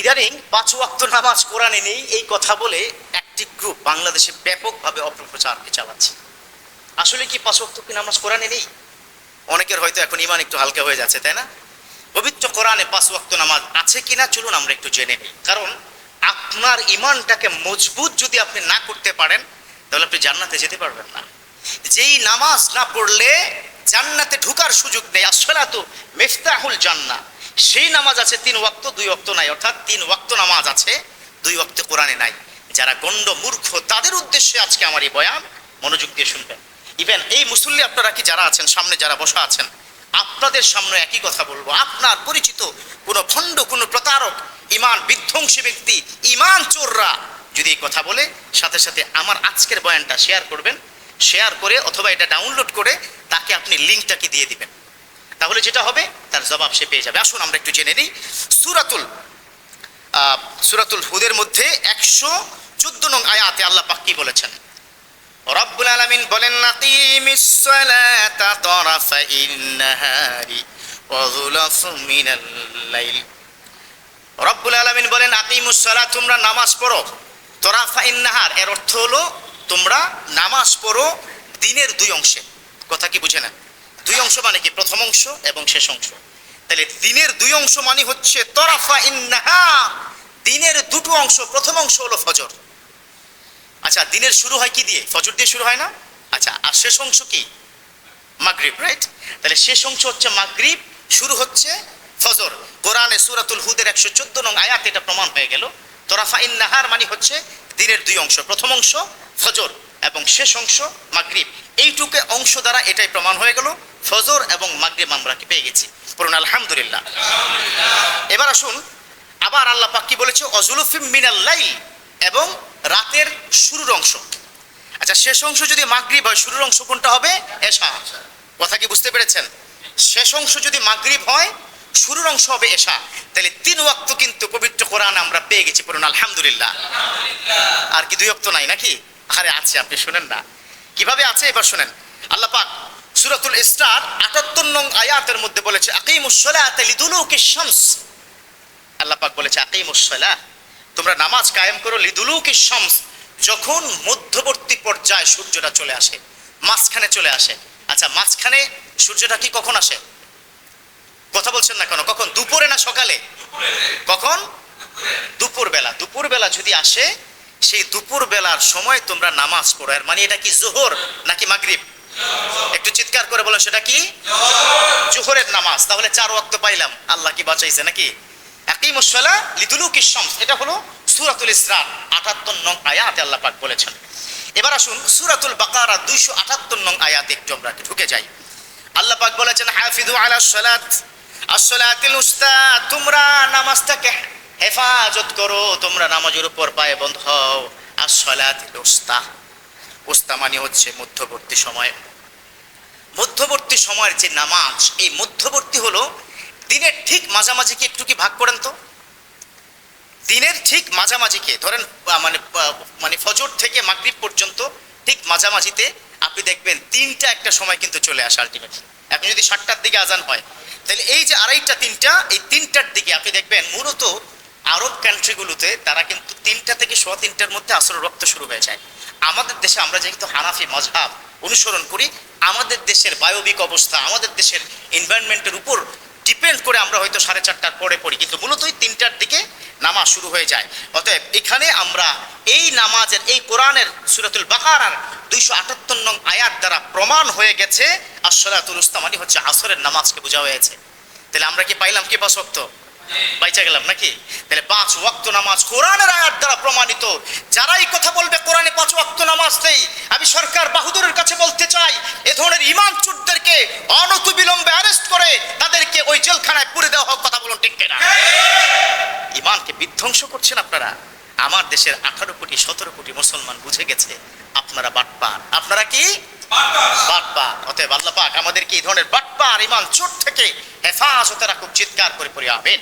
ইদানিং পাঁচ ওয়াক্ত নামাজ কোরআনে নেই এই কথা বলে একটি গ্রুপ বাংলাদেশে ব্যাপকভাবে অপপ্রচারকে চালাচ্ছে। আসলে কি পাঁচ ওয়াক্ত কি নামাজ কোরআনে নেই? অনেকের হয়তো এখন ইমান একটু হালকা হয়ে যাচ্ছে, তাই না? পবিত্র কোরআনে পাঁচ ওয়াক্ত নামাজ আছে কিনা চলুন আমরা একটু জেনে নিই। কারণ আপনার ইমানটাকে মজবুত যদি আপনি না করতে পারেন, তাহলে আপনি জান্নাতে যেতে পারবেন না। যেই নামাজ না পড়লে জান্নাতে ঢুকার সুযোগ নেই। আসলে তো মেফতাহুল জান্না সেই নামাজ আছে তিন ওয়াক্ত, দুই ওয়াক্ত নাই। অর্থাৎ তিন ওয়াক্ত নামাজ আছে, দুই ওয়াক্ত কোরআনে নাই। যারা গণ্ড মূর্খ, তাদের উদ্দেশ্যে আজকে আমার এই বয়ান মনোযোগ দিয়ে শুনবেন। ইভেন এই মুসল্লি আপনারা কি যারা আছেন, সামনে যারা বসা আছেন, আপনাদের সামনে একই কথা বলব। আপনার পরিচিত কোনো খণ্ড, কোনো প্রতারক, ইমান বিধ্বংসী ব্যক্তি, ইমান চোররা যদি এই কথা বলে, সাথে সাথে আমার আজকের বয়ানটা শেয়ার করবেন। শেয়ার করে অথবা এটা ডাউনলোড করে তাকে আপনি লিঙ্কটাকে দিয়ে দিবেন? তাহলে যেটা হবে, তার জবাব সে পেয়ে যাবে। আসুন, আমরা একটু জেনে নিই। সুরাতুল সুরাতুল হুদের মধ্যে একশো চোদ্দ নং আয়াতে আল্লাহ পাক কি বলেছেন? রব্বুল আলামিন বলেন, নাকিমিস সালাতা তরাফাইন নাহারি ওয়া যুলাফুম মিনাল লাইল। রব্বুল আলামিন বলেন, আকিমুস সালাত তোমরা নামাজ পড়ো। তরাফাইন নাহার এর অর্থ হলো তোমরা নামাজ পড়ো দিনের দুই অংশে। কথা কি বুঝে না দুই অংশ মানে কি? প্রথম অংশ এবং শেষ অংশ। তাহলে দিনের দুই অংশ মানে হচ্ছে তরাফা ইন্নাহা। দিনের দুটো অংশ, প্রথম অংশ হলো ফজর। আচ্ছা দিনের শুরু হয় কি দিয়ে? ফজর দিয়ে শুরু হয় না? আচ্ছা আর শেষ অংশ কি? মাগরিব রাইট তাহলে শেষ অংশ হচ্ছে মাগরিব, শুরু হচ্ছে ফজর। কোরআনে সুরাতুল হুদের একশো চোদ্দ নং আয়াত এটা প্রমাণ হয়ে গেল। তোরাফা ইন্নাহার মানে হচ্ছে দিনের দুই অংশ, প্রথম অংশ ফজর। এবং শেষ অংশ মাগরিব। এইটুকু অংশ দ্বারা এটাই প্রমাণ হয়ে গেল, ফজর এবং মাগরিব আমরা কি পেয়ে গেছি? পড়ুন, আলহামদুলিল্লাহ। এবার আসুন, আবার আল্লাহ পাক কি বলেছে? অজুলুফিম মিনাল লাইল এবং রাতের শুরুর অংশ। আচ্ছা শেষ অংশ যদি মাগরিব হয়, শুরুর অংশ কোনটা হবে? এশা। কথা কি বুঝতে পেরেছেন? শেষ অংশ যদি মাগরিব হয়, শুরুর অংশ হবে এশা। তাহলে তিন ওয়াক্ত কিন্তু পবিত্র কোরআন আমরা পেয়ে গেছি, পড়ুন, আলহামদুলিল্লাহ। আর কি দুই ওয়াক্ত নাই নাকি? আরে আছে আপনি শুনেন না। কীভাবে আছে? এবার শুনেন। আল্লাহ পাক সূরাতুল ইসরার 78 নং আয়াতের মধ্যে বলেছে আকিমুস সালাতা লিদুলুকিশ শামস। আল্লাহ পাক বলেছে আকিমুস সালাহ তোমরা নামাজ কায়েম করো লিদুলুকিশ শামস যখন মধ্যবর্তী পর্যায়ে সূর্যটা চলে আসে মাঝখানে চলে আসে। আচ্ছা মাঝখানে সূর্যটা কি কখন আসে? কথা বলছেন না কেন? কখন? দুপুরে না সকালে? কখন দুপুর। বেলা দুপুর বেলা যদি আসে সেই দুপুর বেলার সময় তোমরা নামাজ পড়ো। মানে এটা কি জোহর নাকি মাগরিব? একটু চিৎকার করে বলো, সেটা কি? জোহরের নামাজ। তাহলে চার ওয়াক্ত পাইলাম। আল্লাহ কি বাঁচাইছে নাকি? একই মুসলা লিদুলুকি শামস। এটা হলো সুরাতুল ইসরা 78 নং আয়াতে, আল্লাহ পাক বলেছেন। এবার আসুন সূরাতুল বাকারা 278 নং আয়াতে একটু আমরা ঢুকে যাই। আল্লাহ পাক বলেছেন হাফিজু আলা সালাত। আসসালাতিল উস্তা তোমরা নামাজটাকে হেফাজত করো, তোমরা নামাজের উপর পায়ে বন্ধ হও। আসসালাতিল উস্তা। উস্তা মানে হচ্ছে মধ্যবর্তী সময়। মধ্যবর্তী সময়ের যে নামাজ, এই মধ্যবর্তী হলো দিনের ঠিক মাঝামাঝি কি একটু কি ভাগ করেন তো? দিনের ঠিক মাঝামাঝিকে, ধরেন মানে মানে ফজর থেকে মাগরিব পর্যন্ত ঠিক মাঝামাঝিতে আপনি দেখবেন তিনটা একটা সময় কিন্তু চলে আসে আলটিমেটলি এখন যদি সাতটার দিকে আজান হয়, তাহলে এই যে আড়াইটা, তিনটা, এই তিনটার দিকে আপনি দেখবেন মূলত আরব কান্ট্রিগুলোতে তারা কিন্তু তিনটা থেকে সোয়া তিনটার মধ্যে আসর রক্ত শুরু হয়ে যায়। আমাদের দেশে আমরা যেহেতু হানাফি মজহাব অনুসরণ করি, আমাদের দেশের বায়বিক অবস্থা, আমাদের দেশের এনভায়রনমেন্টের উপর ডিপেন্ড করে আমরা হয়তো সাড়ে চারটার পরে পড়ি, কিন্তু মূলত ওই তিনটার দিকে নামাজ শুরু হয়ে যায়। অতএব এখানে আমরা এই নামাজের, এই কোরআনের সুরাতুল বাকারার দুইশো আটাত্তর নং আয়াত দ্বারা প্রমাণ হয়ে গেছে আসলাতুল উস্তামানি হচ্ছে আসরের নামাজকে বোঝা হয়েছে। তাহলে আমরা কি পাইলাম কি পাঁচ ওয়াক্ত বাইচা গেলাম নাকি? তাহলে পাঁচ ওয়াক্ত নামাজ কোরআনের আয়াত দ্বারা প্রমাণিত। যারা এই কথা বলবে কোরআনে পাঁচ ওয়াক্ত নামাজ নেই। আমি সরকার বাহুদুরের কাছে বলতে চাই, এ ধরনের ইমান চোরদেরকে অনত বিলম্বে অ্যারেস্ট করে তাদেরকে ওই জেলখানায় পুরে দেওয়া হোক, কথা বলুন ঠিক কিনা? ইমানকে বিধ্বংস করছেন আপনারা। আমার দেশের আঠারো কোটি, সতেরো কোটি মুসলমান বুঝে গেছে, আপনারা বাটপার। আপনারা কি? বাটপার। অতএব আল্লাহ পাক আমাদেরকে এই ধরনের বাটপার ইমান চোট থেকে হেফাজতে রাখুক চিৎকার করে পড়ে আবেন